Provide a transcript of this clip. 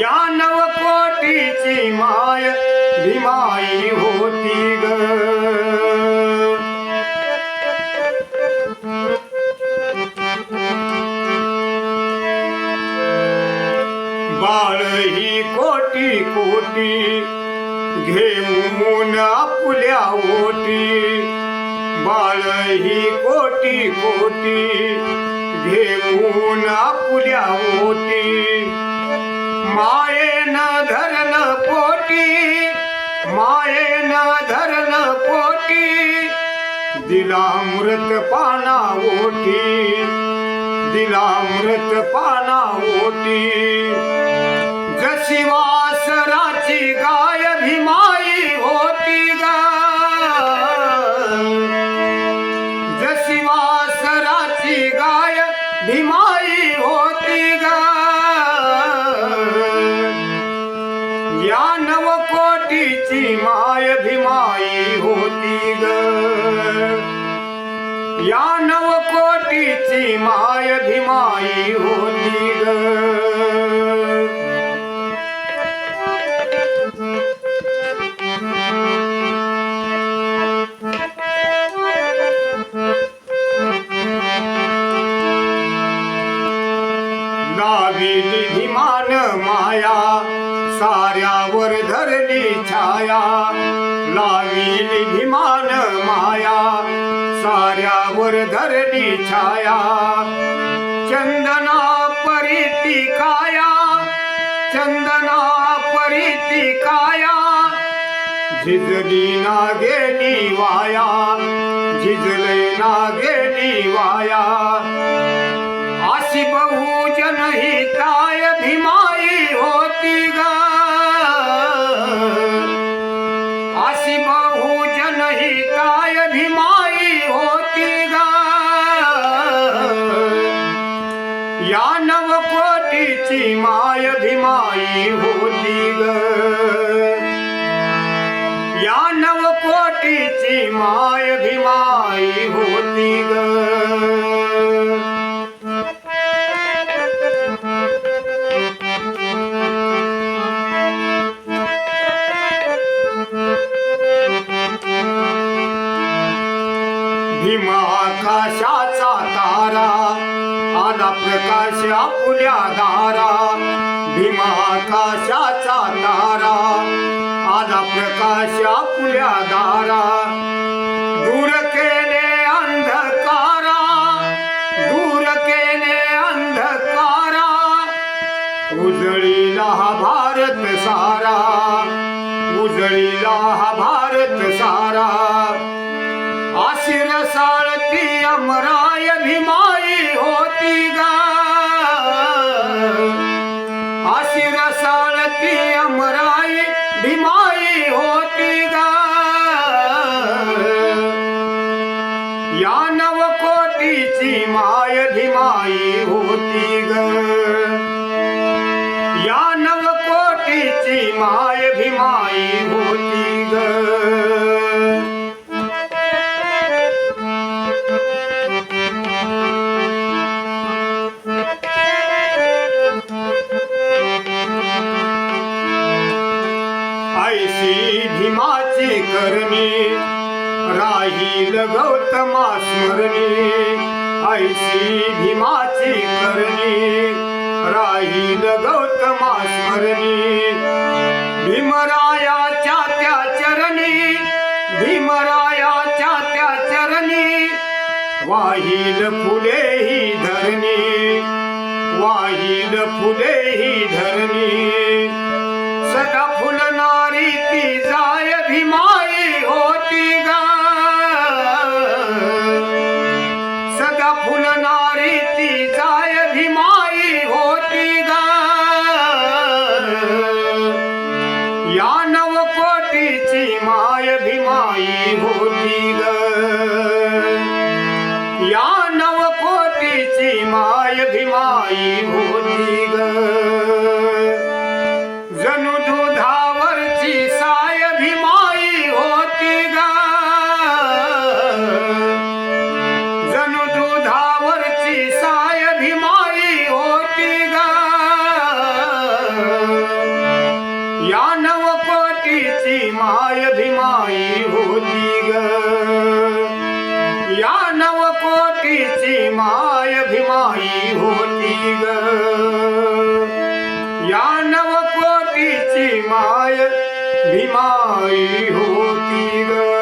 या नवकोटीची माय भीमाई होती ग. बाळ ही कोटी कोटी घेऊन आपल्या ओटी. बाळ ही कोटी कोटी घेऊन आपल्या ओटी. मायेन धरण पोटी मायेन धरण पोटी दिला मृत पाना ओटी दिला मृत पाना ओटी. जशी वासराची गाय भीमा या नवकोटीची माय भीमाई होती ग. या नवकोटीची माय भीमाई होती ग. लाविली विमान माया साऱ्यावर धरली छाया. लाविली विमान माया साऱ्यावर धरली छाया. चंदना परिती काया चंदना परिती काया. झिजली ना गेली वाया झिजले ना गेली वाया. अशी बहुजन हिताय भीमाई होती ग. अशी बहुजन हिताय भीमाई होती ग. या नवकोटीची माय भीमाई होती ग. या नवकोटीची माय भीमाई होती ग. प्रकाशाचा तारा आला प्रकाश आपुल्या दारा भीमा आकाशाचा तारा आला प्रकाश आपुल्या दारा दूर केले अंधकारा दूर केले अंधकारा उजळीला हा भारत सारा उजळीला हा भारत सारा. आशिर साळती अमराय भीमाई होती ग. आशिर साळती अमराय भीमाई होती गा. या नवकोटीची माय भीमाई होती ग. या नवकोटीची माय भीमाई होती ग. ऐशी भीमाची करणी राहील गौतमा स्मरणी. ऐशी भीमाची करणी राहील गौतमा स्मरणी. भीमरायाच्या त्या चरणी भीमरायाच्या त्या चरणी. वाहील फुले ही धरणी वाहील फुले ही धरणी. सदा फुलणारी ती जाय भीमाई होती ग. या नव नवकोटीची माय भीमाई होती ग. या नव नवकोटीची माय भीमाई होती ग. माय भीमाई होती ग.